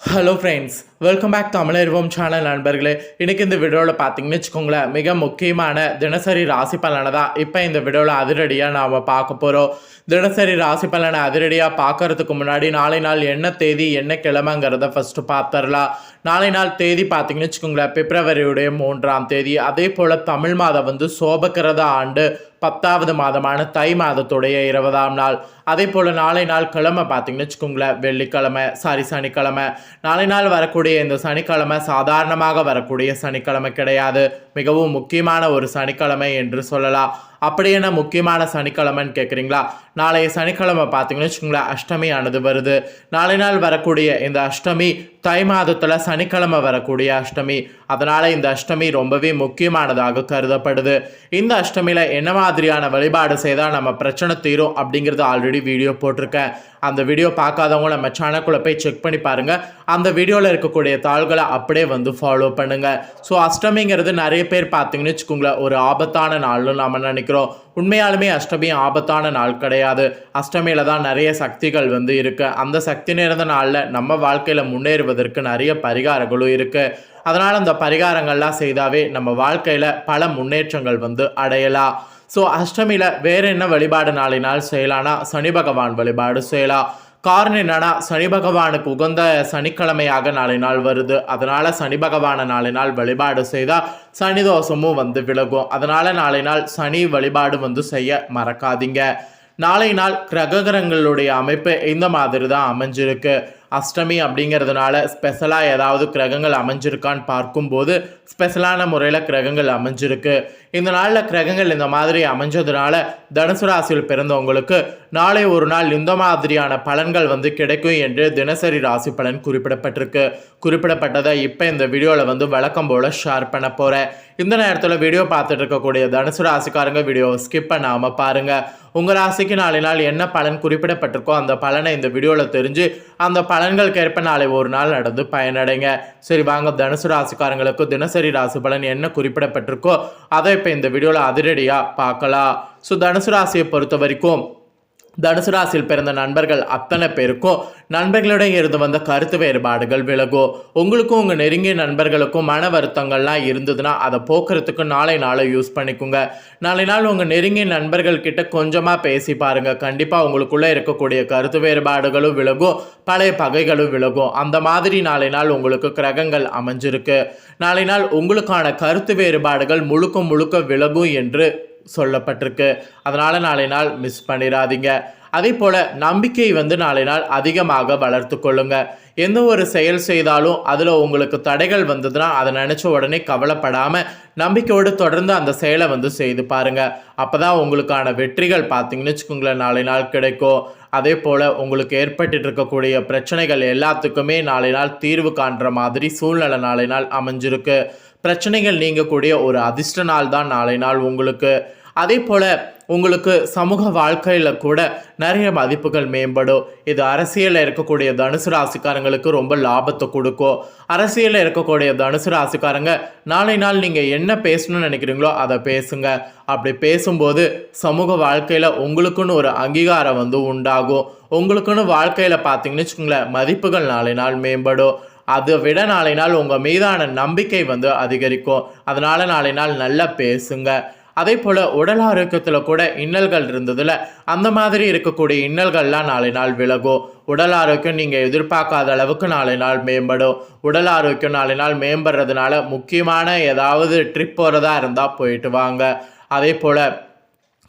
Hello friends welcome back தமிழர்வோம் channel நண்பர்களே. இன்றைக்கி இந்த வீடியோவில் பார்த்தீங்கன்னு வச்சுக்கோங்களேன் மிக முக்கியமான தினசரி ராசி பலனை தான் இப்போ இந்த வீடியோவில் அதிரடியாக நாம் பார்க்க போகிறோம் தினசரி ராசி பலனை அதிரடியாக பார்க்கறதுக்கு முன்னாடி நாளை நாள் என்ன தேதி என்ன கிழமைங்கிறத ஃபஸ்ட்டு பார்த்துடலாம் நாளை நாள் தேதி பார்த்தீங்கன்னு வச்சுக்கோங்களேன் பிப்ரவரியுடைய மூன்றாம் தேதி. அதே போல் தமிழ் மாதம் வந்து சோபக்கிறத ஆண்டு பத்தாவது மாதமான தை மாதத்துடைய இருபதாம் நாள். அதே போல் நாளை நாள் கிழமை பார்த்தீங்கன்னு வச்சுக்கோங்களேன் வெள்ளிக்கிழமை சாரி சனிக்கிழமை. நாளை நாள் வரக்கூடிய இந்த சனிக்கிழமை சாதாரணமாக வரக்கூடிய சனிக்கிழமை கிடையாது. மிகவும் முக்கியமான ஒரு சனிக்கிழமை என்று சொல்லலாம். அப்படி என்ன முக்கியமான சனிக்கிழமைன்னு கேட்குறீங்களா நாளைய சனிக்கிழமை பார்த்தீங்கன்னு வச்சுக்கோங்களேன் அஷ்டமி ஆனது வருது. நாளை நாள் வரக்கூடிய இந்த அஷ்டமி தை மாதத்தில் சனிக்கிழமை வரக்கூடிய அஷ்டமி. அதனால் இந்த அஷ்டமி ரொம்பவே முக்கியமானதாக கருதப்படுது. இந்த அஷ்டமியில் என்ன மாதிரியான வழிபாடு செய்தால் நம்ம பிரச்சனை தீரும் அப்படிங்கிறது ஆல்ரெடி வீடியோ போட்டிருக்கேன். அந்த வீடியோ பார்க்காதவங்க நம்ம சேனல்குள்ளே போய் செக் பண்ணி பாருங்கள் அந்த வீடியோவில் இருக்கக்கூடிய தாள்களை அப்படியே வந்து ஃபாலோ பண்ணுங்கள் ஸோ அஷ்டமிங்கிறது நிறைய நிறைய பேர் பார்த்தீங்கன்னு வச்சுக்கோங்களேன் ஒரு ஆபத்தான நாள்னு நம்ம நினைக்கிறோம்? உண்மையாலுமே அஷ்டமி ஆபத்தான நாள் கிடையாது. அஷ்டமியில் தான் நிறைய சக்திகள் வந்து இருக்குது அந்த சக்தி நிறைந்த நாளில் நம்ம வாழ்க்கையில் முன்னேறுவதற்கு நிறைய பரிகாரங்களும் இருக்குது அதனால் அந்த பரிகாரங்கள்லாம் செய்தாவே நம்ம வாழ்க்கையில் பல முன்னேற்றங்கள் வந்து அடையலாம். ஸோ அஷ்டமியில் வேறு என்ன வழிபாடு நாளினால் செய்யலாம்னா சனி பகவான் வழிபாடு செய்யலாம். காரணம் என்னன்னா சனி பகவானுக்கு உகந்த சனிக்கிழமையாக நாளை நாள் வருது. அதனால சனி பகவானை நாளை நாள் வழிபாடு செய்தால் சனி தோஷமும் வந்து விலகும். அதனால நாளை நாள் சனி வழிபாடு வந்து செய்ய மறக்காதீங்க. நாளை நாள் கிரகங்களுடைய அமைப்பு இந்த மாதிரி தான் அமைஞ்சிருக்கு. அஷ்டமி அப்படிங்கிறதுனால ஸ்பெஷலாக ஏதாவது கிரகங்கள் அமைஞ்சிருக்கான்னு பார்க்கும்போது ஸ்பெஷலான முறையில் கிரகங்கள் அமைஞ்சிருக்கு. இந்த நாளில் கிரகங்கள் இந்த மாதிரி அமைஞ்சதுனால தனுசு ராசியில் பிறந்தவங்களுக்கு நாளை ஒரு நாள் இந்த மாதிரியான பலன்கள் வந்து கிடைக்கும் என்று தினசரி ராசி பலன் குறிப்பிடப்பட்டிருக்கு. குறிப்பிடப்பட்டதை இப்போ இந்த வீடியோவில் வந்து வழக்கம் போல் ஷேர் பண்ண போகிறேன் இந்த நேரத்தில் வீடியோ பார்த்துட்டு இருக்கக்கூடிய தனுசு ராசிக்காரங்க வீடியோவை ஸ்கிப் பண்ணாமல் பாருங்கள் உங்கள் ராசிக்கு நாளை நாள் என்ன பலன் குறிப்பிடப்பட்டிருக்கோ அந்த பலனை இந்த வீடியோவில் தெரிஞ்சு அந்த பலன்களுக்கு ஏற்ப நாளை ஒரு நாள் நடந்து பயனடைங்க. சரி வாங்க தனுசு ராசிக்காரங்களுக்கு தினசரி ராசி பலன் என்ன குறிப்பிடப்பட்டிருக்கோ அதை இப்போ இந்த வீடியோவில் அதிரடியாக பார்க்கலாம். ஸோ தனுசு ராசியை பொறுத்த வரைக்கும் தனுசு ராசியில் பிறந்த நண்பர்கள் அத்தனை பேருக்கும் நண்பர்களிடம் இருந்து வந்த கருத்து வேறுபாடுகள் விலகும் உங்களுக்கும் உங்கள் நெருங்கிய நண்பர்களுக்கும் மன வருத்தங்கள்லாம் இருந்ததுன்னா அதை போக்குறதுக்கு நாளை நாளை யூஸ் பண்ணிக்கோங்க. நாளை நாள் உங்கள் நெருங்கிய நண்பர்கள் கிட்ட கொஞ்சமாக பேசி பாருங்கள் கண்டிப்பாக உங்களுக்குள்ளே இருக்கக்கூடிய கருத்து வேறுபாடுகளும் விலகும். பழைய பகைகளும் விலகும். அந்த மாதிரி நாளை நாள் உங்களுக்கு கிரகங்கள் அமைஞ்சிருக்கு. நாளை நாள் உங்களுக்கான கருத்து வேறுபாடுகள் முழுக்க முழுக்க விலகும் என்று சொல்லப்பட்டிருக்கு. அதனால் நாளை நாள் மிஸ் பண்ணிடாதீங்க அதே போல் நம்பிக்கை வந்து நாளை நாள் அதிகமாக வளர்த்து கொள்ளுங்க. எந்த ஒரு செயல் செய்தாலும் அதில் உங்களுக்கு தடைகள் வந்ததுன்னா அதை நினச்ச உடனே கவலைப்படாமல் நம்பிக்கையோடு தொடர்ந்து அந்த செயலை வந்து செய்து பாருங்கள் அப்போ தான் உங்களுக்கான வெற்றிகள் பார்த்தீங்கன்னு வச்சுக்கோங்களேன் நாளை நாள் கிடைக்கும். அதே போல் உங்களுக்கு ஏற்பட்டு இருக்கக்கூடிய பிரச்சனைகள் எல்லாத்துக்குமே நாளை நாள் தீர்வு காண்ற மாதிரி சூழ்நிலை நாளை நாள் அமைஞ்சிருக்கு. பிரச்சனைகள் நீங்கக்கூடிய ஒரு அதிர்ஷ்ட நாள் தான் நாளை நாள் உங்களுக்கு. அதே போல் உங்களுக்கு சமூக வாழ்க்கையில் கூட நிறைய மதிப்புகள் மேம்படும். இது அரசியலில் இருக்கக்கூடிய தனுசு ராசிக்காரங்களுக்கு ரொம்ப லாபத்தை கொடுக்கும். அரசியலில் இருக்கக்கூடிய தனுசு ராசிக்காரங்க நாளை நாள் நீங்கள் என்ன பேசணும்னு நினைக்கிறீங்களோ அதை பேசுங்க. அப்படி பேசும்போது சமூக வாழ்க்கையில் உங்களுக்குன்னு ஒரு அங்கீகாரம் வந்து உண்டாகும். உங்களுக்குன்னு வாழ்க்கையில் பார்த்தீங்கன்னு வச்சுக்கோங்களேன் மதிப்புகள் நாளை நாள் மேம்படும். அதை விட நாளை நாள் உங்கள் மீதான நம்பிக்கை வந்து அதிகரிக்கும். அதனால் நாளை நாள் நல்லா பேசுங்க. அதே போல் உடல் ஆரோக்கியத்தில் கூட இன்னல்கள் இருந்ததில் அந்த மாதிரி இருக்கக்கூடிய இன்னல்கள்லாம் நாளை நாள் விலகும். உடல் ஆரோக்கியம் நீங்கள் எதிர்பார்க்காத அளவுக்கு நாளை நாள் மேம்படும். உடல் ஆரோக்கியம் நாளை நாள் மேம்படுறதுனால முக்கியமான ஏதாவது ட்ரிப் போகிறதா இருந்தால் போயிட்டு வாங்க. அதே போல்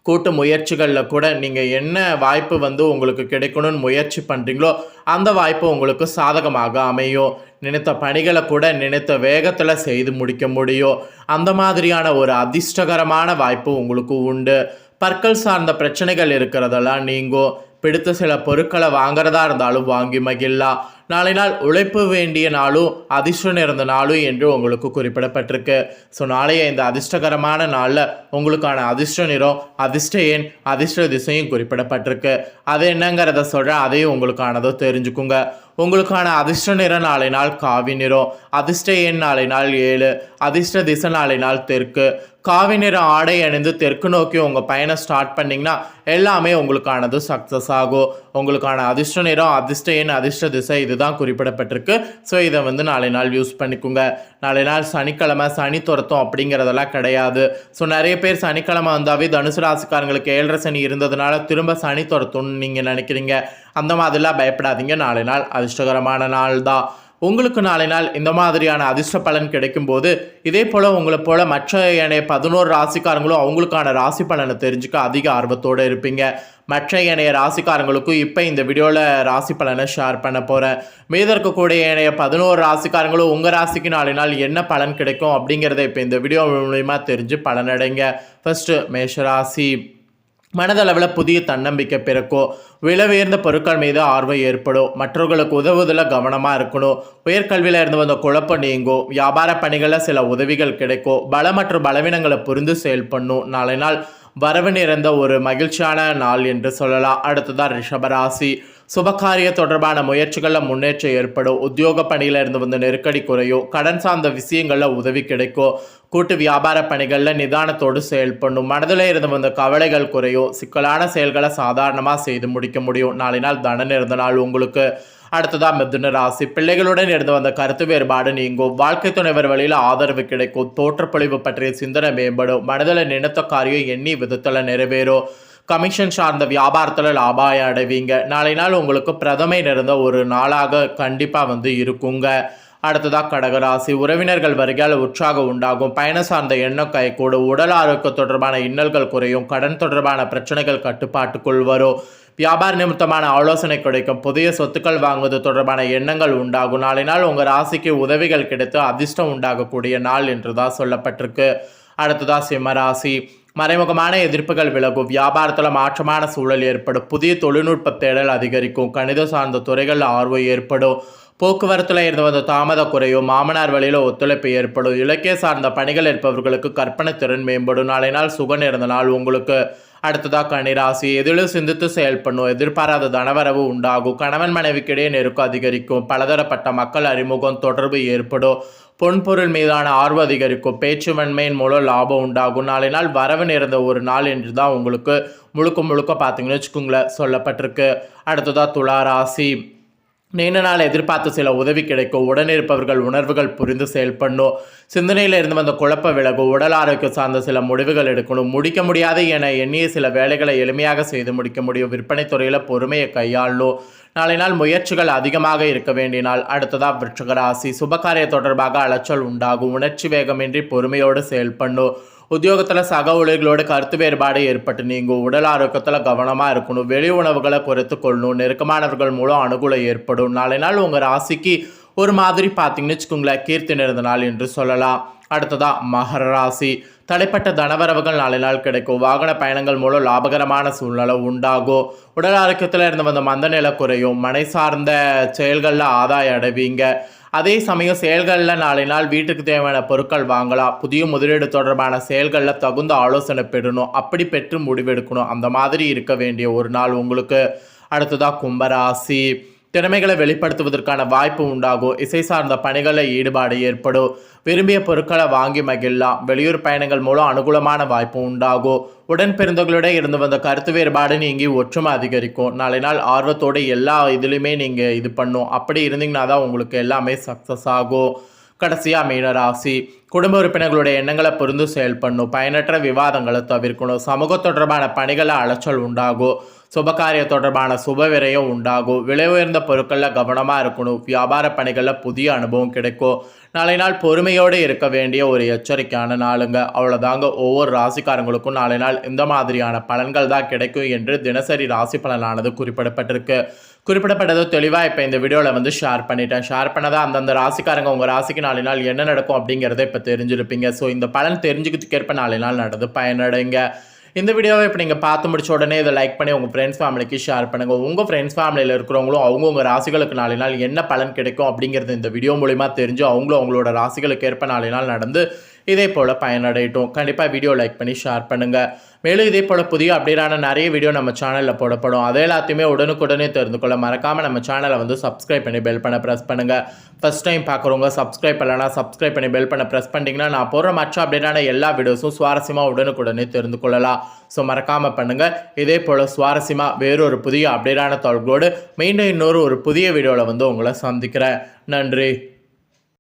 கூட்டு முயற்சிகளில் கூட நீங்கள் என்ன வாய்ப்பு வந்து உங்களுக்கு கிடைக்கணும்னு முயற்சி பண்ணுறீங்களோ அந்த வாய்ப்பு உங்களுக்கு சாதகமாக அமையும். நினைத்த பணிகளை கூட நினைத்த வேகத்தில் செய்து முடிக்க முடியும். அந்த மாதிரியான ஒரு அதிர்ஷ்டகரமான வாய்ப்பு உங்களுக்கு உண்டு. பற்கள் சார்ந்த பிரச்சனைகள் இருக்கிறதெல்லாம் நீங்கும். பிடித்த சில பொருட்களை வாங்குறதா இருந்தாலும் வாங்கி மகிழலாம். நாளை நாள் உழைப்பு வேண்டிய நாளும் அதிர்ஷ்டம் நிறைந்த நாளும் என்று உங்களுக்கு குறிப்பிடப்பட்டிருக்கு. ஸோ நாளைய இந்த அதிர்ஷ்டகரமான நாளில் உங்களுக்கான அதிர்ஷ்ட நிறம் அதிர்ஷ்ட எண் அதிர்ஷ்ட திசையும் குறிப்பிடப்பட்டிருக்கு. அது என்னங்கிறத சொல்கிறேன் அதையும் உங்களுக்கானதோ தெரிஞ்சுக்குங்க. உங்களுக்கான அதிர்ஷ்ட நிற நாளை நாள் காவி நிறம் அதிர்ஷ்ட எண் நாளை நாள் ஏழு அதிர்ஷ்ட திசை நாளை நாள் தெற்கு. காவி நிற ஆடை அணிந்து தெற்கு நோக்கி உங்கள் பயணம் ஸ்டார்ட் பண்ணிங்கன்னா எல்லாமே உங்களுக்கானது சக்ஸஸ் ஆகும். உங்களுக்கான அதிர்ஷ்ட நிறம் அதிர்ஷ்ட எண் அதிர்ஷ்ட திசை இதுதான் குறிப்பிடப்பட்டிருக்கு. ஸோ இதை வந்து நாளை நாள் யூஸ் பண்ணிக்கோங்க. நாளை நாள் சனிக்கிழமை சனி துரத்தம் அப்படிங்கிறதெல்லாம் கிடையாது. ஸோ நிறைய பேர் சனிக்கிழமை வந்தாவே தனுசு ராசிக்காரங்களுக்கு ஏழரை சனி இருந்ததுனால திரும்ப சனி துரத்தும்னு நீங்கள் நினைக்கிறீங்க. அந்த மாதிரிலாம் பயப்படாதீங்க. நாளை நாள் அதிர்ஷ்டகரமான நாள் தான். உங்களுக்கு நாளை நாள் இந்த மாதிரியான அதிர்ஷ்ட பலன் கிடைக்கும்போது இதே போல் உங்களை போல் மற்ற ஏனைய பதினோரு ராசிக்காரங்களும் அவங்களுக்கான ராசி பலனை தெரிஞ்சுக்க அதிக ஆர்வத்தோடு இருப்பீங்க. மற்ற ஏனைய ராசிக்காரங்களுக்கும் இப்போ இந்த வீடியோவில் ராசி பலனை ஷேர் பண்ண போகிறேன் மீத இருக்கக்கூடிய ஏனைய பதினோரு ராசிக்காரங்களும் உங்கள் ராசிக்கு நாளை நாள் என்ன பலன் கிடைக்கும் அப்படிங்கிறத இப்போ இந்த வீடியோ மூலிமா தெரிஞ்சு பலனடைங்க. ஃபஸ்ட்டு மேஷராசி மனதளவில் புதிய தன்னம்பிக்கை பிறக்கும். விலை உயர்ந்த பொருட்கள் மீது ஆர்வம் ஏற்படும். மற்றவர்களுக்கு உதவுவதில் கவனமாக இருக்கணும். உயர்கல்வியில் இருந்து வந்த குழப்பம் நீங்கும். வியாபார பணிகளில் சில உதவிகள் கிடைக்கும். பல மற்றும் பலவீனங்களை புரிந்து செயல்படணும். நாளை நாள் வரவு நிறைந்த ஒரு மகிழ்ச்சியான நாள் என்று சொல்லலாம். அடுத்ததான் ரிஷபராசி சுபகாரிய தொடர்பான முயற்சிகளில் முன்னேற்றம் ஏற்படும். உத்தியோக பணியில் இருந்து வந்த நெருக்கடி குறையும். கடன் சார்ந்த விஷயங்களில் உதவி கிடைக்கும். கூட்டு வியாபார பணிகளில் நிதானத்தோடு செயல்படணும். மனதில் இருந்து வந்த கவலைகள் குறையும். சிக்கலான செயல்களை சாதாரணமாக செய்து முடிக்க முடியும். நாளை நாள் தனன் இருந்த நாள் உங்களுக்கு. அடுத்ததாக மிதுன ராசி. பிள்ளைகளுடன் இருந்து வந்த கருத்து வேறுபாடு நீங்கும். வாழ்க்கை துணைவர் வழியில் ஆதரவு கிடைக்கும். தோற்றப்பொழிவு பற்றிய சிந்தனை மேம்படும். மனதில் நினைத்த காரியம் எண்ணி விதத்தில் நிறைவேறும். கமிஷன் சார்ந்த வியாபாரத்தில் லாபாயம் அடைவீங்க. நாளை நாள் உங்களுக்கு பிரதமை நிறைந்த ஒரு நாளாக கண்டிப்பாக வந்து இருக்குங்க. அடுத்ததாக கடகராசி. உறவினர்கள் வருகையால் உற்சாகம் உண்டாகும். பயணம் சார்ந்த எண்ணம் கைகூடும். உடல் ஆரோக்கியம் தொடர்பான இன்னல்கள் குறையும். கடன் தொடர்பான பிரச்சனைகள் கட்டுப்பாட்டுக்குள் வரும். வியாபார நிமித்தமான ஆலோசனை கிடைக்கும். புதிய சொத்துக்கள் வாங்குவது தொடர்பான எண்ணங்கள் உண்டாகும். நாளை நாள் உங்கள் ராசிக்கு உதவிகள் கிடைத்து அதிர்ஷ்டம் உண்டாகக்கூடிய நாள் என்று தான் சொல்லப்பட்டிருக்கு அடுத்ததாக சிம்மராசி மறைமுகமான எதிர்ப்புகள் விலகும். வியாபாரத்தில் மாற்றமான சூழல் ஏற்படும். புதிய தொழில்நுட்ப தேடல் அதிகரிக்கும். கணித சார்ந்த துறைகளில் ஆர்வம் ஏற்படும். போக்குவரத்தில் இருந்து வந்த தாமத குறையும். மாமனார் வழியில் ஒத்துழைப்பு ஏற்படும். இலக்கிய சார்ந்த பணிகள் இருப்பவர்களுக்கு கற்பனை திறன் மேம்படும். நாளை நாள் சுகன் இருந்த நாள். உங்களுக்கு அடுத்ததாக கன்னிராசி எதிலும் சிந்தித்து செயல்படணும் எதிர்பாராத தனவரவு உண்டாகும். கணவன் மனைவிக்கிடையே நெருக்கம் அதிகரிக்கும். பலதரப்பட்ட மக்கள் அறிமுகம் தொடர்பு ஏற்படும். பொன்பொருள் மீதான ஆர்வம் அதிகரிக்கும். பேச்சுவன்மையின் மூலம் லாபம் உண்டாகும். நாளை நாள் வரவு நேர்ந்த ஒரு நாள் என்று தான் உங்களுக்கு முழுக்க முழுக்க பார்த்தீங்கன்னு வச்சுக்கோங்களேன் சொல்லப்பட்டிருக்கு. அடுத்ததாக துளாராசி நீண்ட நாள் எதிர்பார்த்து சில உதவி கிடைக்கும். உடனிருப்பவர்கள் உணர்வுகள் புரிந்து செயல்படணும். சிந்தனையில் இருந்து வந்த குழப்ப விலகும். உடல் ஆரோக்கியம் சார்ந்த சில முடிவுகள் எடுக்கணும். முடிக்க முடியாது என எண்ணிய சில வேலைகளை எளிமையாக செய்து முடிக்க முடியும். விற்பனை துறையில் பொறுமையை கையாளணும். நாளை நாள் முயற்சிகள் அதிகமாக இருக்க வேண்டிய நாள். அடுத்ததாக விருட்சகராசி சுபகாரிய தொடர்பாக அலைச்சல் உண்டாகும். உணர்ச்சி வேகமின்றி பொறுமையோடு செயல்படணும். உத்தியோகத்தில் சக ஊழியர்களோட கருத்து வேறுபாடு ஏற்பட்டு நீங்கள் உடல் ஆரோக்கியத்தில் கவனமாக இருக்கணும். வெளி உணவுகளை குறைத்து கொள்ளணும். நெருக்கமானவர்கள் மூலம் அனுகூலம் ஏற்படும். நாளை நாள் உங்கள் ராசிக்கு ஒரு மாதிரி பார்த்தீங்கன்னு வச்சுக்கோங்களேன். கீர்த்தி நிறைந்த நாள் என்று சொல்லலாம். அடுத்ததாக மகர ராசி. தடைப்பட்ட தனவரவுகள் நாளை நாள் கிடைக்கும். வாகன பயணங்கள் மூலம் லாபகரமான சூழ்நிலை உண்டாகும். உடல் ஆரோக்கியத்தில் இருந்து வந்த மந்த நிலை குறையும். மனை சார்ந்த செயல்களில் ஆதாயம் அடைவீங்க. அதே சமயம் செயல்களில் நாளை நாள் வீட்டுக்கு தேவையான பொருட்கள் வாங்கலாம். புதிய முதலீடு தொடர்பான செயல்களில் தகுந்த ஆலோசனை பெறணும். அப்படி பெற்று முடிவெடுக்கணும். அந்த மாதிரி இருக்க வேண்டிய ஒரு நாள் உங்களுக்கு. அடுத்ததாக கும்பராசி. திறமைகளை வெளிப்படுத்துவதற்கான வாய்ப்பு உண்டாகும். இசை சார்ந்த பணிகளில் ஈடுபாடு ஏற்படும். விரும்பிய பொருட்களை வாங்கி மகிழலாம். வெளியூர் பயணங்கள் மூலம் அனுகூலமான வாய்ப்பு உண்டாகும். உடன் பிறந்தவர்களுடைய இருந்து வந்த கருத்து வேறுபாடு நீங்கி ஒற்றுமை அதிகரிக்கும். நாளை நாள் ஆர்வத்தோடு எல்லா இதுலேயுமே நீங்கள் இது பண்ணும். அப்படி இருந்தீங்கன்னா தான் உங்களுக்கு எல்லாமே சக்ஸஸ் ஆகும். கடைசியாக மீனராசி. குடும்ப உறுப்பினர்களுடைய எண்ணங்களை புரிந்து செயல்படணும் பயனற்ற விவாதங்களை தவிர்க்கணும். சமூக தொடர்பான பணிகளை அலைச்சல் உண்டாகும். சுபகாரிய தொடர்பான சுப விரயம் உண்டாகும். விலை உயர்ந்த பொருட்களில் கவனமாக இருக்கணும். வியாபார பணிகளில் புதிய அனுபவம் கிடைக்கும். நாளை நாள் பொறுமையோடு இருக்க வேண்டிய ஒரு எச்சரிக்கையான நாளுங்க. அவ்வளோதாங்க ஒவ்வொரு ராசிக்காரங்களுக்கும் நாளை நாள் இந்த மாதிரியான பலன்கள் தான் கிடைக்கும் என்று தினசரி ராசி பலனானது குறிப்பிடப்பட்டிருக்கு. குறிப்பிடப்பட்டதோ தெளிவாக இப்போ இந்த வீடியோவில் வந்து ஷேர் பண்ணிட்டேன். ஷேர் பண்ணதான் அந்தந்த ராசிக்காரங்க உங்கள் ராசிக்கு நாளை நாள் என்ன நடக்கும் அப்படிங்கிறத இப்போ தெரிஞ்சிருப்பீங்க. ஸோ இந்த பலன் தெரிஞ்சுக்கிறதுக்கேற்ப நாளை நாள் நடந்து பயனடைங்க. இந்த வீடியோவை இப்போ நீங்கள் பார்த்து முடிச்ச உடனே இதை லைக் பண்ணி உங்கள் ஃப்ரெண்ட்ஸ் ஃபேமிலிக்கு ஷேர் பண்ணுங்கள் உங்கள் ஃப்ரெண்ட்ஸ் ஃபேமிலியில் இருக்கிறவங்களும் அவங்கவுங்க ராசிகளுக்கு நாளை நாள் என்ன பலன் கிடைக்கும் அப்படிங்கிறது இந்த வீடியோ மூலிமா தெரிஞ்சு அவங்களும் அவங்களோட ராசிகளுக்கு ஏற்ப நாளை நாள் நடந்து இதே போல் பயனடையட்டும். கண்டிப்பாக வீடியோ லைக் பண்ணி ஷேர் பண்ணுங்கள் மேலும் இதே போல் புதிய அப்டேட்டான நிறைய வீடியோ நம்ம சேனலில் போடப்படும். அதை எல்லாத்தையுமே உடனுக்குடனே தெரிந்து கொள்ள மறக்காமல் நம்ம சேனலை வந்து சப்ஸ்கிரைப் பண்ணி பெல் பண்ண ப்ரெஸ் பண்ணுங்கள் ஃபஸ்ட் டைம் பார்க்குறவங்க சப்ஸ்கிரைப் பண்ணலனா சப்ஸ்கிரைப் பண்ணி பெல் பண்ண ப்ரெஸ் பண்ணிட்டீங்கன்னா நான் போடுற மற்ற அப்டேட்டான எல்லா வீடியோஸும் சுவாரஸ்யமாக உடனுக்குடனே தெரிந்து கொள்ளலாம். ஸோ மறக்காமல் பண்ணுங்கள் இதே போல் சுவாரஸ்யமாக வேறொரு புதிய அப்டேட்டான தொடர்போடு மீண்டும் இன்னொரு ஒரு புதிய வீடியோவில் வந்து உங்களை சந்திக்கிறேன். நன்றி.